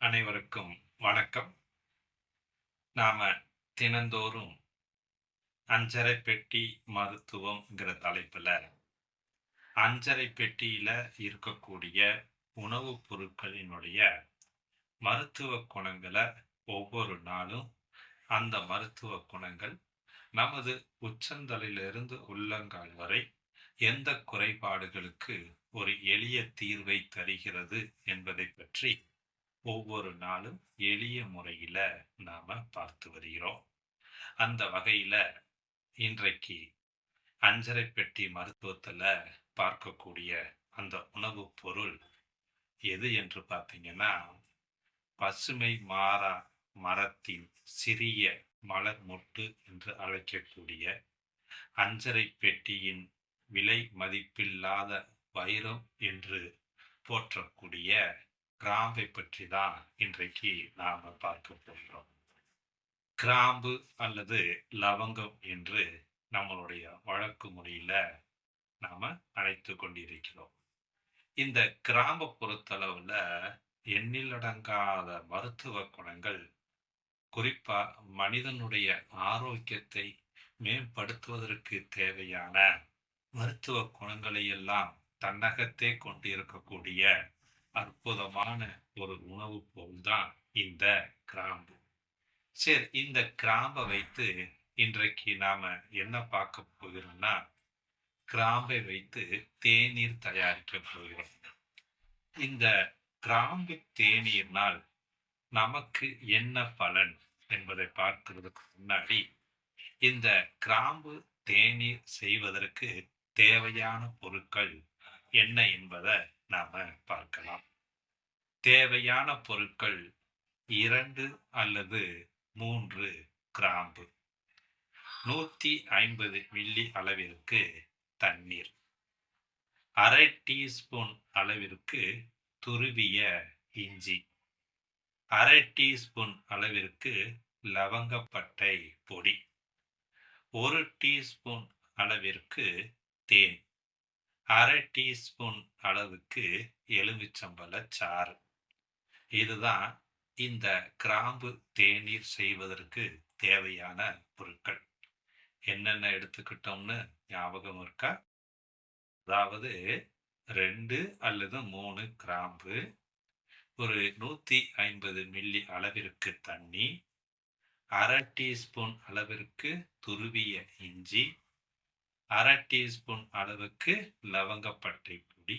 அனைவருக்கும் வணக்கம். நாம் தினந்தோறும் அஞ்சரை பெட்டி மருத்துவம்ங்கிற தலைப்பில் அஞ்சரை பெட்டியில் இருக்கக்கூடிய உணவுப் பொருட்களினுடைய மருத்துவ குணங்களை ஒவ்வொரு நாளும் அந்த மருத்துவ குணங்கள் நமது உச்சந்தலையிலிருந்து உள்ளங்கால் வரை எந்த குறைபாடுகளுக்கு ஒரு எளிய தீர்வை தருகிறது என்பதை பற்றி ஒவ்வொரு நாளும் எளிய முறையில நாம பார்த்து வருகிறோம். அந்த வகையில இன்றைக்கு அஞ்சரை பெட்டி மருத்துவத்துல பார்க்கக்கூடிய அந்த உணவுப் பொருள் எது என்று பார்த்தீங்கன்னா பசுமை மாறா மரத்தின் சிறிய மலர் மொட்டு என்று அழைக்கக்கூடிய அஞ்சரை பெட்டியின் விலை மதிப்பில்லாத வைரம் என்று போற்றக்கூடிய கிராம்பை பற்றி தான் இன்றைக்கு நாம் பார்க்க போகிறோம். கிராம்பு அல்லது லவங்கம் என்று நம்மளுடைய வழக்கு முறையில நாம் அழைத்து கொண்டிருக்கிறோம். இந்த கிராம்பை பொறுத்தளவில் எண்ணிலடங்காத மருத்துவ குணங்கள் குறிப்பா மனிதனுடைய ஆரோக்கியத்தை மேம்படுத்துவதற்கு தேவையான மருத்துவ குணங்களை எல்லாம் தன்னகத்தே கொண்டிருக்கக்கூடிய அற்புதமான ஒரு உணவு பொருள் தான் இந்த கிராம்பு. சரி இந்த கிராம்பை வைத்து இன்றைக்கு நாம என்ன பார்க்க போகிறோம்னா கிராம்பை வைத்து தேநீர் தயாரிக்க போகிறோம். இந்த கிராம்பு தேநீர்னால் நமக்கு என்ன பலன் என்பதை பார்க்கிறதுக்கு முன்னாடி இந்த கிராம்பு தேநீர் செய்வதற்கு தேவையான பொருட்கள் என்ன என்பதை நாம பார்க்கலாம். தேவையான பொருட்கள் இரண்டு அல்லது மூன்று கிராம்பு. நூத்தி ஐம்பது மில்லி அளவிற்கு தண்ணீர். அரை டீஸ்பூன் அளவிற்கு துருவிய இஞ்சி. அரை டீஸ்பூன் அளவிற்கு லவங்கப்பட்டை பொடி. ஒரு டீஸ்பூன் அளவிற்கு தேன். அரை டீஸ்பூன் அளவுக்கு எலுமிச்சம்பழ சாறு. இதுதான் இந்த கிராம்பு தேநீர் செய்வதற்கு தேவையான பொருட்கள். என்னென்ன எடுத்துக்கிட்டோம்னு ஞாபகம் இருக்கா? அதாவது ரெண்டு அல்லது மூணு கிராம்பு ஒரு நூற்றி ஐம்பது மில்லி அளவிற்கு தண்ணி அரை டீஸ்பூன் அளவிற்கு துருவிய இஞ்சி அரை டீஸ்பூன் அளவுக்கு லவங்கப்பட்டை பொடி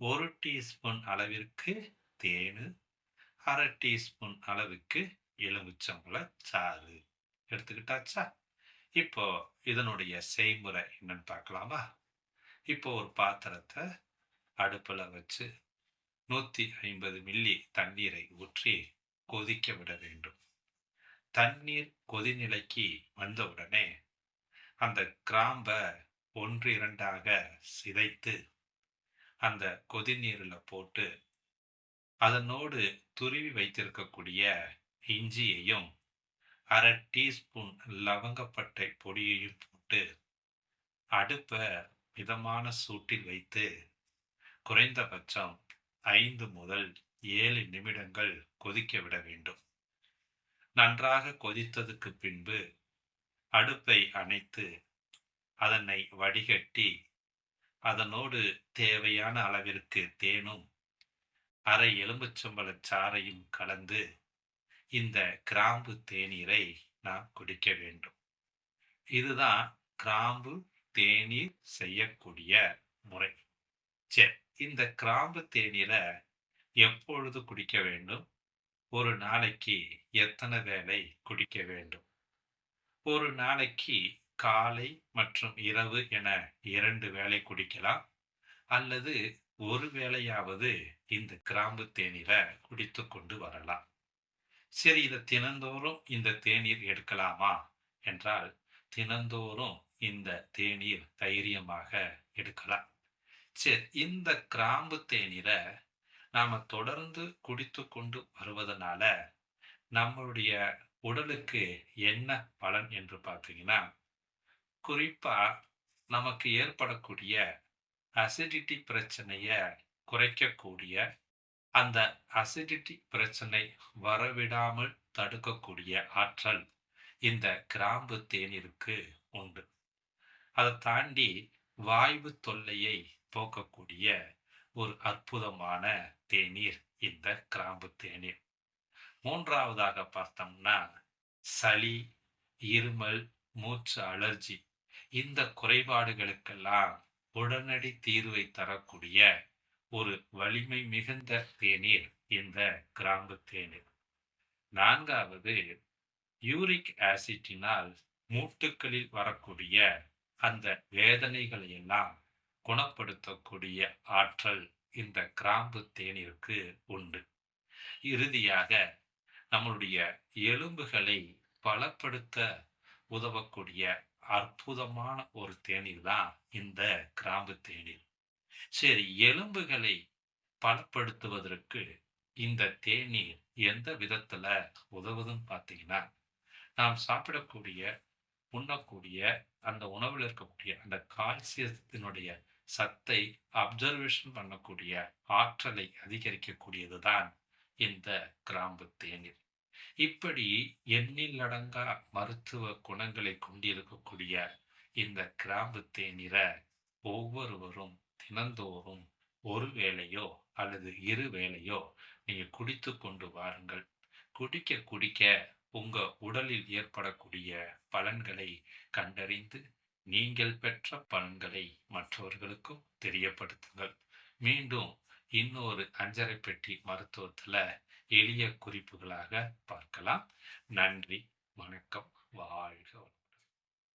ஒரு டீஸ்பூன் அளவிற்கு தேனு அரை டீஸ்பூன் அளவுக்கு எலுமிச்சம்பழ சாறு. எடுத்துக்கிட்டாச்சா? இப்போ இதனுடைய செய்முறை என்னன்னு பார்க்கலாமா? இப்போ ஒரு பாத்திரத்தை அடுப்பில் வச்சு நூற்றி ஐம்பது மில்லி தண்ணீரை ஊற்றி கொதிக்க விட வேண்டும். தண்ணீர் கொதிநிலைக்கு வந்தவுடனே அந்த கிராம்பை ஒன்று இரண்டாக சிதைத்து அந்த கொதிநீரில் போட்டு அதனோடு துருவி வைத்திருக்கக்கூடிய இஞ்சியையும் அரை டீஸ்பூன் லவங்கப்பட்டை பொடியையும் போட்டு அடுப்பை மிதமான சூட்டில் வைத்து குறைந்தபட்சம் ஐந்து முதல் ஏழு நிமிடங்கள் கொதிக்க விட வேண்டும். நன்றாக கொதித்ததுக்கு பின்பு அடுப்பை அணைத்து அதனை வடிகட்டி அதனோடு தேவையான அளவிற்கு தேனும் அரை எலும்புச்சம்பழ சாறையும் கலந்து இந்த கிராம்பு தேநீரை நாம் குடிக்க வேண்டும். இதுதான் கிராம்பு தேநீர் செய்யக்கூடிய முறை. சரி இந்த கிராம்பு தேநீரை எப்பொழுது குடிக்க வேண்டும்? ஒரு நாளைக்கு எத்தனை வேளை குடிக்க வேண்டும்? ஒரு நாளைக்கு காலை மற்றும் இரவு என இரண்டு வேளை குடிக்கலாம். அல்லது ஒரு வேளையாவது இந்த கிராம்பு தேநீரை குடித்து கொண்டு வரலாம். சரி இதை தினந்தோறும் இந்த தேநீர் எடுக்கலாமா? என்றால் தினந்தோறும் இந்த தேநீர் தைரியமாக எடுக்கலாம். சரி இந்த கிராம்பு தேநீரை நாம் தொடர்ந்து குடித்து கொண்டு வருவதனால நம்மளுடைய உடலுக்கு என்ன பலன் என்று பார்த்தீங்கன்னா குறிப்பாக நமக்கு ஏற்படக்கூடிய அசிடிட்டி பிரச்சனையை குறைக்கக்கூடிய அந்த அசிடிட்டி பிரச்சனை வரவிடாமல் தடுக்கக்கூடிய ஆற்றல் இந்த கிராம்பு தேநீருக்கு உண்டு. அதை தாண்டி வாய்வு தொல்லையை போக்கக்கூடிய ஒரு அற்புதமான தேநீர் இந்த கிராம்பு தேநீர். மூன்றாவதாக பார்த்தோம்னா சளி இருமல் மூச்சு அலர்ஜி இந்த குறைபாடுகளுக்கெல்லாம் உடனடி தீர்வை தரக்கூடிய ஒரு வலிமை மிகுந்த தேநீர் இந்த கிராம்பு தேநீர். நான்காவது யூரிக் ஆசிட்டினால் மூட்டுக்களில் வரக்கூடிய அந்த வேதனைகளை எல்லாம் குணப்படுத்தக்கூடிய ஆற்றல் இந்த கிராம்பு தேநீருக்கு உண்டு. இறுதியாக நம்மளுடைய எலும்புகளை பலப்படுத்த உதவக்கூடிய அற்புதமான ஒரு தேநீர் தான் இந்த கிராம்பு தேநீர். சரி எலும்புகளை பலப்படுத்துவதற்கு இந்த தேநீர் எந்த விதத்துல உதவுதுன்னு பார்த்தீங்கன்னா நாம் சாப்பிடக்கூடிய உண்ணக்கூடிய அந்த உணவில் இருக்கக்கூடிய அந்த கால்சியத்தினுடைய சத்தை அப்சர்வேஷன் பண்ணக்கூடிய ஆற்றலை அதிகரிக்கக்கூடியது தான் இந்த கிராம்பு தேநீர். இப்படி எண்ணிலடங்கா மருத்துவ குணங்களை கொண்டிருக்கக்கூடிய இந்த கிராம்பு தேநீரை ஒவ்வொருவரும் தினந்தோறும் ஒரு வேளையோ அல்லது இரு வேளையோ நீங்க குடித்து கொண்டு வாருங்கள். குடிக்க குடிக்க உங்க உடலில் ஏற்படக்கூடிய பலன்களை கண்டறிந்து நீங்கள் பெற்ற பலன்களை மற்றவர்களுக்கும் தெரியப்படுத்துங்கள். மீண்டும் இன்னொரு அஞ்சரை பெட்டி மருத்துவத்துல எளிய குறிப்புகளாக பார்க்கலாம். நன்றி வணக்கம் வாழ்க